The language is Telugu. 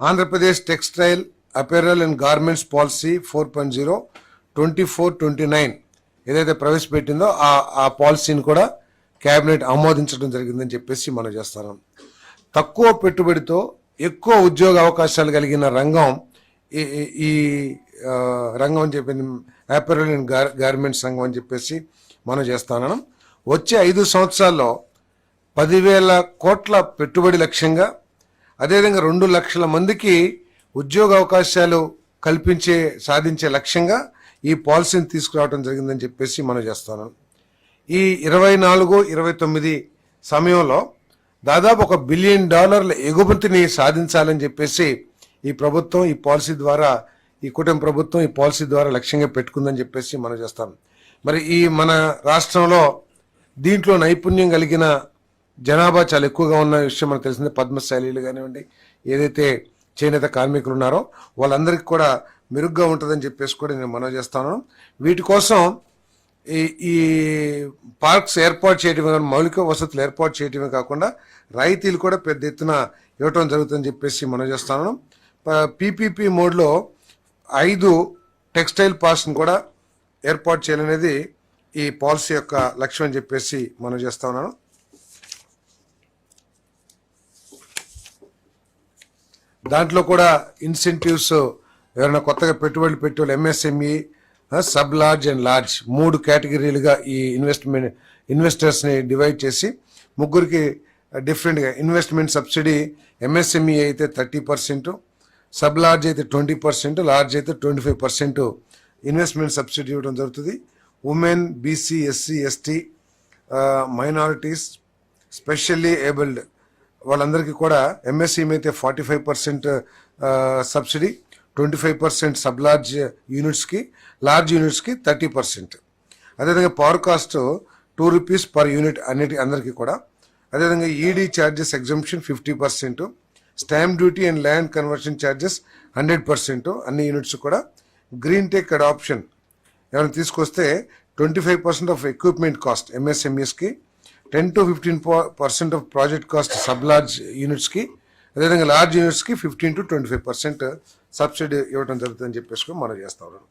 Andhra Pradesh textile apparel and garments policy four point zero twenty four twenty nine ఏదైతే ప్రవేశపెట్టిందో ఆ ఆ పాలసీని కూడా కేబినెట్ ఆమోదించడం జరిగిందని చెప్పేసి మనం చేస్తున్నాం. తక్కువ పెట్టుబడితో ఎక్కువ ఉద్యోగ అవకాశాలు కలిగిన రంగం ఈ ఈ- రంగం అని చెప్పి అపెరల్ అండ్ గార్ గార్మెంట్స్ రంగం అని చెప్పేసి మనం చేస్తున్నాం వచ్చే ఐదు సంవత్సరాల్లో పదివేల కోట్ల పెట్టుబడి లక్ష్యంగా అదేవిధంగా రెండు లక్షల మందికి ఉద్యోగ అవకాశాలు కల్పించే సాధించే లక్ష్యంగా ఈ పాలసీని తీసుకురావడం జరిగిందని చెప్పేసి మనం చేస్తున్నాం. ఈ ఇరవై నాలుగు ఇరవై తొమ్మిది సమయంలో దాదాపు ఒక బిలియన్ డాలర్ల ఎగుమతిని సాధించాలని చెప్పేసి ఈ ప్రభుత్వం ఈ పాలసీ ద్వారా ఈ కూటమి ప్రభుత్వం ఈ పాలసీ ద్వారా లక్ష్యంగా పెట్టుకుందని చెప్పేసి మనం చేస్తాం. మరి ఈ మన రాష్ట్రంలో దీంట్లో నైపుణ్యం కలిగిన జనాభా చాలా ఎక్కువగా ఉన్న విషయం మనకు తెలిసిందే పద్మశాలీలు కానివ్వండి ఏదైతే చేనేత కార్మికులు ఉన్నారో వాళ్ళందరికీ కూడా మెరుగ్గా ఉంటుందని చెప్పేసి కూడా నేను మనవి చేస్తాను వీటి కోసం ఈ ఈ పార్క్స్ ఏర్పాటు చేయడమే మౌలిక వసతులు ఏర్పాటు చేయడమే కాకుండా రాయితీలు కూడా పెద్ద ఎత్తున ఇవ్వటం జరుగుతుందని చెప్పేసి మనం చేస్తాను పీపీపీ మోడ్లో ఐదు టెక్స్టైల్ పార్క్స్ని కూడా ఏర్పాటు చేయాలనేది ఈ పాలసీ యొక్క లక్ష్యం అని చెప్పేసి మనం చేస్తా ఉన్నాను. దాంట్లో కూడా ఇన్సెంటివ్స్ ఎవరైనా కొత్తగా పెట్టుబడులు పెట్టే MSME sub large and large మూడు కేటగిరీలుగా ఈ ఇన్వెస్ట్మెంట్ ఇన్వెస్టర్స్ని డివైడ్ చేసి ముగ్గురికి డిఫరెంట్గా ఇన్వెస్ట్మెంట్ సబ్సిడీ ఎంఎస్ఎంఈ అయితే థర్టీ పర్సెంట్ సబ్ లార్జ్ అయితే ట్వంటీ పర్సెంట్ లార్జ్ అయితే twenty five percent investment subsidy ఇవ్వడం జరుగుతుంది. Women BC SC ST minorities specially abled వాళ్ళందరికీ కూడా ఎంఎస్సీ అయితే forty five percent subsidy twenty five percent sub large యూనిట్స్కి large యూనిట్స్కి థర్టీ పర్సెంట్ అదేవిధంగా power cost two rupees per unit అన్నిటి అందరికీ కూడా. అదేవిధంగా ED charges exemption fifty percent stamp duty and land conversion charges hundred percent అన్ని యూనిట్స్ కూడా. గ్రీన్ టెక్ అడాప్షన్ ఏమైనా తీసుకొస్తే twenty five percent of equipment cost ఎంఎస్ఎంఈస్కి ten to fifteen percent of project cost sub large యూనిట్స్కి అదేవిధంగా large యూనిట్స్కి fifteen to twenty five percent subsidy ఇవ్వడం జరుగుతుందని చెప్పేసి కూడా మనం చేస్తా ఉన్నాం.